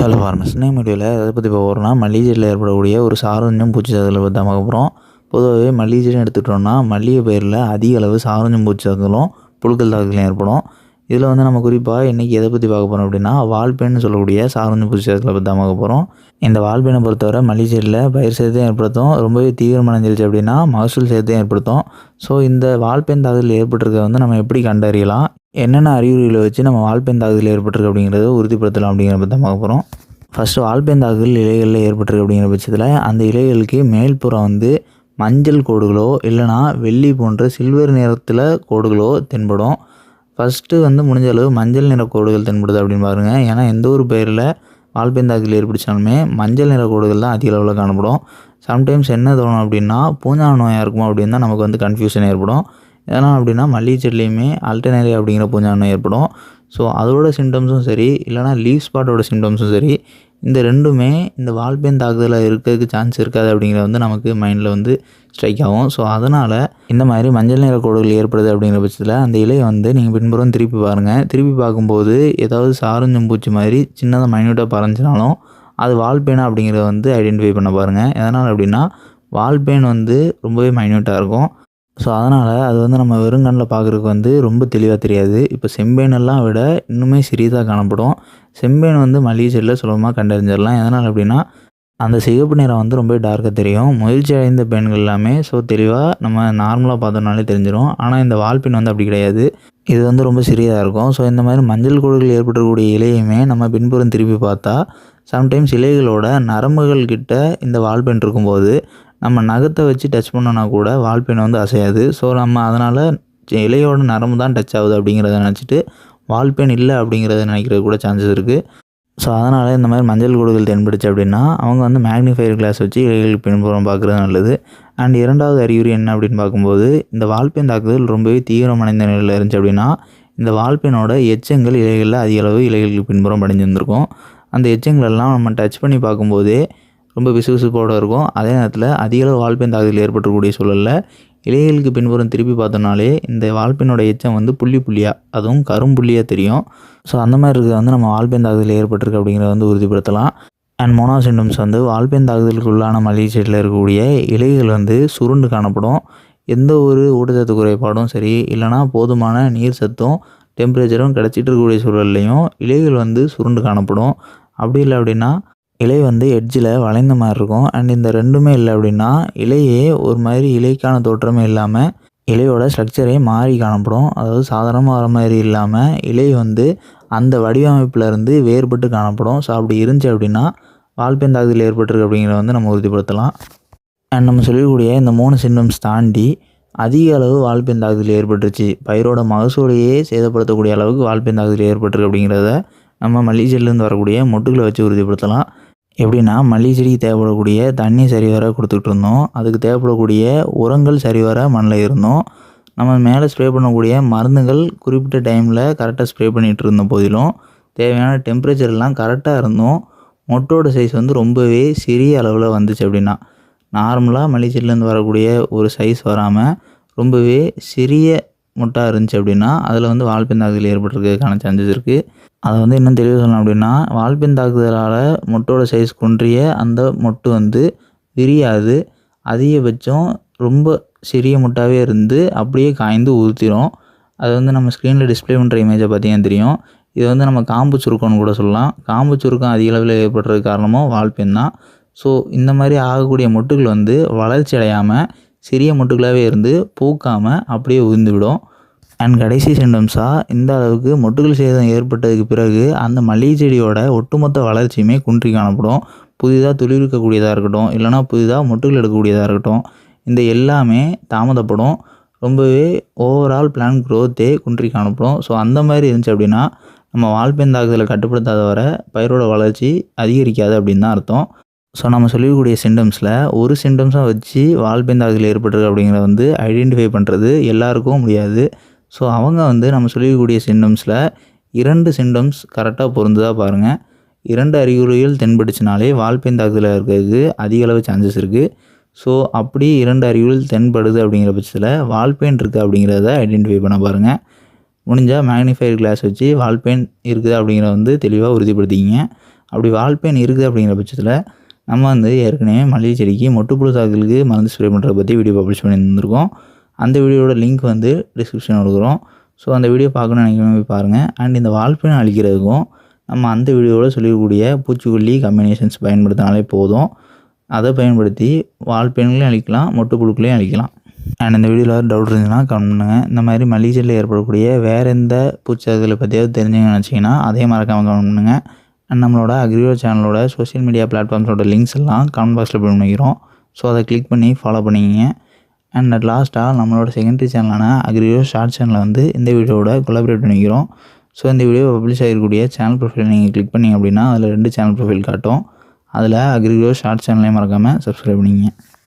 Hello ஃபார்மஸ் இன்னைக்கு வீடியோவில் எதை பற்றி இப்போ ஒருனா மல்லிகை செடியில் ஏற்படக்கூடிய ஒரு சாரஞ்சம் பூச்சி சாதலை பற்றி தான் பார்க்க போகிறோம் பொதுவாகவே மல்லிகை எடுத்துக்கிட்டோம்னா மல்லிகை பயிரில் அதிக அளவு சாரஞ்சம் பூச்சி சாதலும் புழுக்கள் தாக்குதலும் ஏற்படும். இதில் வந்து நம்ம குறிப்பாக இன்றைக்கி எதை பற்றி பார்க்க போகிறோம் அப்படின்னா வால்பேன்னு சொல்லக்கூடிய சாரஞ்சம் பூச்சி தாக்குதலை பற்றி தான் பார்க்க போகிறோம் இந்த வால்பேனை பொறுத்தவரை மல்லிகை செடியில் பயிர் சேதத்தையும் ஏற்படுத்தும். ரொம்பவே தீவிரமடைஞ்சிருச்சு அப்படின்னா மகசூல் சேதத்தையும் ஏற்படுத்தும். ஸோ இந்த வால்பேன் தாக்குதல் ஏற்பட்டிருக்க வந்து நம்ம எப்படி கண்டறியலாம்? என்னென்ன அறிகுறிகளை வச்சு நம்ம வால்பெண் தாக்குதல் ஏற்பட்டிருக்கு அப்படிங்கிறத உறுதிப்படுத்தலாம் அப்படிங்கிற பற்றி பார்க்க போகிறோம் ஃபஸ்ட்டு வால்பெண் தாக்குதல் இலைகளில் ஏற்பட்டிருக்கு அப்படிங்கிற பட்சத்தில் அந்த இலைகளுக்கு மேல்புறம் வந்து மஞ்சள் கோடுகளோ இல்லைனா வெள்ளி போன்ற சில்வர் நிறத்தில் கோடுகளோ தென்படும். ஃபஸ்ட்டு வந்து முடிஞ்ச அளவு மஞ்சள் நிற கோடுகள் தென்படுது அப்படின்னு பாருங்கள் ஏன்னா எந்த ஒரு பெயரில் வால்பெண் தாக்குதல் ஏற்படுத்தாலுமே மஞ்சள் நிற கோடுகள் தான் அதிக அளவில் காணப்படும். சம்டைம்ஸ் என்ன தோணும் அப்படின்னா பூஞ்சா நோயாக இருக்குமோ அப்படின்னு தான் நமக்கு வந்து கன்ஃபியூஷன் ஏற்படும். எதனால் அப்படின்னா மல்லிகை செடிலையுமே அல்டர்னரி அப்படிங்கிற பூஞ்சானம் ஏற்படும். ஸோ அதோட சிம்டம்ஸும் சரி இல்லைனா லீவ் ஸ்பாட்டோட சிம்டம்ஸும் சரி இந்த ரெண்டுமே இந்த வால்பேன் தாக்குதலில் இருக்கிறதுக்கு சான்ஸ் இருக்காது அப்படிங்கிறது வந்து நமக்கு மைண்டில் வந்து ஸ்ட்ரைக் ஆகும். ஸோ அதனால் இந்த மாதிரி மஞ்சள் நிற கோடுகள் ஏற்படுது அப்படிங்கிற பட்சத்தில் அந்த இலையை வந்து நீங்கள் பின்புறம் திருப்பி பாருங்கள் திருப்பி பார்க்கும்போது ஏதாவது சாரஞ்சம் பூச்சி மாதிரி சின்னதாக மைன்யூட்டாக பறஞ்சினாலும் அது வால்பேனா அப்படிங்கிறத வந்து ஐடென்டிஃபை பண்ண பாருங்கள் எதனால் அப்படின்னா வால்பேன் வந்து ரொம்பவே மைன்யூட்டாக இருக்கும். ஸோ அதனால் அது வந்து நம்ம வெறுங்கண்ணில் பார்க்குறதுக்கு வந்து ரொம்ப தெளிவாக தெரியாது. இப்போ செம்பேனெல்லாம் விட இன்னுமே சிறியதாக காணப்படும். செம்பேன் வந்து மளிகை செடியில் சுலபமாக கண்டறிஞ்சிடலாம். எதனால் அப்படின்னா அந்த சிகப்பு நிறம் வந்து ரொம்ப டார்க்காக தெரியும். முயற்சி அடைந்த பெண்கள் எல்லாமே ஸோ தெளிவாக நம்ம நார்மலாக பார்த்தோம்னாலே தெரிஞ்சிடும் ஆனால் இந்த வால்பின் வந்து அப்படி கிடையாது. இது வந்து ரொம்ப சிறியதாக இருக்கும். ஸோ இந்த மாதிரி மஞ்சள் கோடுகள் ஏற்படக்கூடிய இலையுமே நம்ம பின்புறம் திருப்பி பார்த்தா சம்டைம்ஸ் இலைகளோட நரம்புகள் கிட்ட இந்த வால்பென் இருக்கும்போது நம்ம நகத்தை வச்சு டச் பண்ணோன்னா கூட வால்பென் வந்து அசையாது. ஸோ நம்ம அதனால் இலையோட நரம்பு தான் டச் ஆகுது அப்படிங்கிறத நினச்சிட்டு வால்பென் இல்லை அப்படிங்கிறத நினைக்கிறது கூட சான்சஸ் இருக்குது ஸோ அதனால் இந்த மாதிரி மஞ்சள் கோடுகள் தென்படுச்சு அப்படின்னா அவங்க வந்து மேக்னிஃபையர் கிளாஸ் வச்சு இலைகள் பின்புறம் பார்க்குறது நல்லது. அண்ட் இரண்டாவது அறிகுறி என்ன அப்படின்னு பார்க்கும்போது இந்த வால்பென் தாக்குதல் ரொம்பவே தீவிரமடைந்த நிலையில் இருந்துச்சு அப்படின்னா இந்த வால்பெனோட எச்சங்கள் இலைகளில் அதிக அளவு இலைகளுக்கு பின்புறம் படிஞ்சிருந்திருக்கும். அந்த எச்சங்களெல்லாம் நம்ம டச் பண்ணி பார்க்கும்போதே ரொம்ப விசுவிசுப்போடு இருக்கும். அதே நேரத்தில் அதிக அளவு வால்பென் தாக்குதல் ஏற்பட்டக்கூடிய சூழலில் இலைகளுக்கு பின்புறம் திருப்பி பார்த்தோம்னாலே இந்த வால்பெனோட எச்சம் வந்து புள்ளி புள்ளியாக அதுவும் கரும்புள்ளியாக தெரியும். ஸோ அந்த மாதிரி இருக்கிறது வந்து நம்ம வால்பென் தாக்குதல் ஏற்பட்டிருக்கு அப்படிங்கிறத வந்து உறுதிப்படுத்தலாம். அண்ட் மோனோ வந்து வால்பென் தாக்குதலுக்கு உள்ளான மளிகை செடியில் இருக்கக்கூடிய இலைகள் வந்து சுருண்டு காணப்படும். எந்த ஒரு ஊட்டச்சத்து குறைபாடும் சரி இல்லைனா போதுமான நீர் சத்தும் டெம்பரேச்சரும் கிடச்சிட்டு இருக்கக்கூடிய சூழல்லையும் இலைகள் வந்து சுருண்டு காணப்படும். அப்படி இல்லை அப்படின்னா இலை வந்து எட்ஜில் வளைந்த மாதிரி இருக்கும். அண்ட் இந்த ரெண்டுமே இல்லை அப்படின்னா இலையே ஒரு மாதிரி இலைக்கான தோற்றமே இல்லாமல் இலையோட ஸ்ட்ரக்சரே மாறி காணப்படும். அதாவது சாதாரணமாக வர மாதிரி இல்லாமல் இலை வந்து அந்த வடிவமைப்பில் இருந்து வேறுபட்டு காணப்படும். ஸோ அப்படி இருந்துச்சு அப்படின்னா வால்பெண் தாக்குதல் ஏற்பட்டிருக்கு அப்படிங்கிறத வந்து நம்ம உறுதிப்படுத்தலாம். அண்ட் நம்ம சொல்லக்கூடிய இந்த மூணு சிம்டம்ஸ் தாண்டி அதிக அளவு வால்பெண் தாக்குதல் ஏற்பட்டுருச்சு. பயிரோட மகசூலையே சேதப்படுத்தக்கூடிய அளவுக்கு வால்பெண் தாக்குதல் ஏற்பட்டிருக்கு அப்படிங்கிறத நம்ம மல்லிகை செடியிலேருந்து வரக்கூடிய மொட்டுகளை வச்சு உறுதிப்படுத்தலாம். எப்படின்னா மல்லிகை செடிக்கு தேவைப்படக்கூடிய தண்ணி சரிவர கொடுத்துக்கிட்டு இருந்தோம் அதுக்கு தேவைப்படக்கூடிய உரங்கள் சரிவர மண்ணில் இருந்தோம். நம்ம மேலே ஸ்ப்ரே பண்ணக்கூடிய மருந்துகள் குறிப்பிட்ட டைமில் கரெக்டாக ஸ்ப்ரே பண்ணிகிட்டு இருந்த போதிலும் தேவையான டெம்பரேச்சர்லாம் கரெக்டாக இருந்தோம். மொட்டோட சைஸ் வந்து ரொம்பவே சிறிய அளவில் வந்துச்சு அப்படின்னா. நார்மலாக மல்லிகை செடியிலேருந்து வரக்கூடிய ஒரு சைஸ் வராமல் ரொம்பவே சிறிய முட்டாக இருந்துச்சு அப்படின்னா அதில் வந்து வால்பின் தாக்குதல் ஏற்பட்டிருக்கிறதுக்கான சான்சஸ் இருக்குது அதை வந்து இன்னும் தெளிவாக சொல்லணும் அப்படின்னா வால்பின் தாக்குதலால் மொட்டோட சைஸ் குன்றிய அந்த மொட்டு வந்து விரியாது. அதிகபட்சம் ரொம்ப சிறிய முட்டாகவே இருந்து அப்படியே காய்ந்து ஊற்றிடும் அது வந்து நம்ம ஸ்க்ரீனில் டிஸ்பிளே பண்ணுற இமேஜை பார்த்தீங்கன்னா தெரியும். இது வந்து நம்ம காம்பு சுருக்கம்னு கூட சொல்லலாம். காம்பு சுருக்கம் அதிக அளவில் ஏற்படுறது காரணமும் வால்பின் தான். ஸோ இந்த மாதிரி ஆகக்கூடிய மொட்டுகள் வந்து வளர்ச்சி அடையாமல் சிறிய மொட்டுகளாகவே இருந்து பூக்காமல் அப்படியே உதிர்ந்துவிடும். அண்ட் கடைசி சென்டம்ஸாக இந்த அளவுக்கு மொட்டுகள் சேதம் ஏற்பட்டதுக்கு பிறகு அந்த மல்லிகை செடியோட ஒட்டுமொத்த வளர்ச்சியுமே குன்றி காணப்படும். புதிதாக துளிர்க்கக்கூடியதாக இருக்கட்டும் இல்லைனா புதிதாக மொட்டுகள் எடுக்கக்கூடியதாக இருக்கட்டும் இந்த எல்லாமே தாமதப்படும். ரொம்பவே ஓவரால் பிளான் க்ரோத்தே குன்றி காணப்படும். ஸோ அந்த மாதிரி இருந்துச்சு அப்படின்னா நம்ம வால்பெண் தாக்குதலை கட்டுப்படுத்தாத வர பயிரோட வளர்ச்சி அதிகரிக்காது அப்படின்னு தான் அர்த்தம். ஸோ நம்ம சொல்லக்கூடிய சிம்டம்ஸில் ஒரு சிம்டம்ஸாக வச்சு வால்பென் தாக்குதல் ஏற்பட்டிருக்கு அப்படிங்கிறத வந்து ஐடென்டிஃபை பண்ணுறது எல்லாருக்கும் முடியாது. ஸோ அவங்க வந்து நம்ம சொல்லக்கூடிய சிம்டம்ஸில் இரண்டு சிம்டம்ஸ் கரெக்டாக பொருந்துதா பாருங்கள் இரண்டு அறிகுறிகள் தென்பட்டுச்சுனாலே வால்பென் தாக்குதலில் இருக்கிறதுக்கு அதிக அளவு சான்சஸ் இருக்குது ஸோ அப்படி இரண்டு அறிகுறிகள் தென்படுது அப்படிங்கிற பட்சத்தில் வால்பெயின் இருக்குது அப்படிங்கிறத ஐடென்டிஃபை பண்ண பாருங்கள் முடிஞ்சால் மேக்னிஃபையர் கிளாஸ் வச்சு வால்பெயின் இருக்குது அப்படிங்கிறத வந்து தெளிவாக உறுதிப்படுத்திக்கிங்க. அப்படி வால்பெயின் இருக்குது அப்படிங்கிற பட்சத்தில் நம்ம வந்து ஏற்கனவே மல்லிகை செடிக்கு மொட்டுப்புழு தாக்குதலுக்கு மருந்து ஸ்ப்ரே பண்ணுறத பற்றி வீடியோ பப்ளிஷ் பண்ணியிருந்திருக்கோம். அந்த வீடியோட லிங்க் வந்து டிஸ்கிரிப்ஷன் கொடுக்குறோம். ஸோ அந்த வீடியோ பார்க்கணும்னு நினைக்கிறவங்க போய் பாருங்கள் அண்ட் இந்த வால்பேன் அழிக்கிறதுக்கும் நம்ம அந்த வீடியோவில் சொல்லக்கூடிய பூச்சிக்கொல்லி கம்பினேஷன்ஸ் பயன்படுத்தினாலே போதும். அதை பயன்படுத்தி வால்பேன்களையும் அழிக்கலாம் மொட்டுப்புழுக்களையும் அழிக்கலாம். அண்ட் இந்த வீடியோவில் டவுட் இருந்துச்சுன்னா கமெண்ட் பண்ணுங்கள் இந்த மாதிரி மல்லிகை செடியில் ஏற்படக்கூடிய வேறு எந்த பூச்சாக்களை பற்றியாவது தெரிஞ்சுங்கன்னு வச்சிங்கன்னா அதே மறக்காமல் கமெண்ட் பண்ணுங்கள் அண்ட் நம்மளோட அக்ரியோ சேனலோட சோஷியல் மீடியா பிளாட்ஃபார்ம்ஸோட லிங்க்ஸ் எல்லாம் கமெண்ட் பாக்ஸில் போய் பண்ணிக்கிறோம் ஸோ அதை கிளிக் பண்ணி ஃபாலோ பண்ணிக்கிங்க. அண்ட் அட் லாஸ்ட்டாக நம்மளோட செகண்டரி சேனலான அக்ரியோ ஷார்ட் சேனலில் வந்து இந்த வீடியோவோட கொலாபரேட் பண்ணிக்கிறோம். ஸோ இந்த வீடியோ பப்ளிஷ் ஆகிருக்கக்கூடிய சேனல் ப்ரொஃபைல் நீங்கள் கிளிக் பண்ணிங்க அப்படின்னா அதில் ரெண்டு சேனல் ப்ரொஃபைல் காட்டும். அதில் அக்ரிகோ ஷார்ட் சேனலையும் மறக்காமல் சப்ஸ்கிரைப் பண்ணிங்க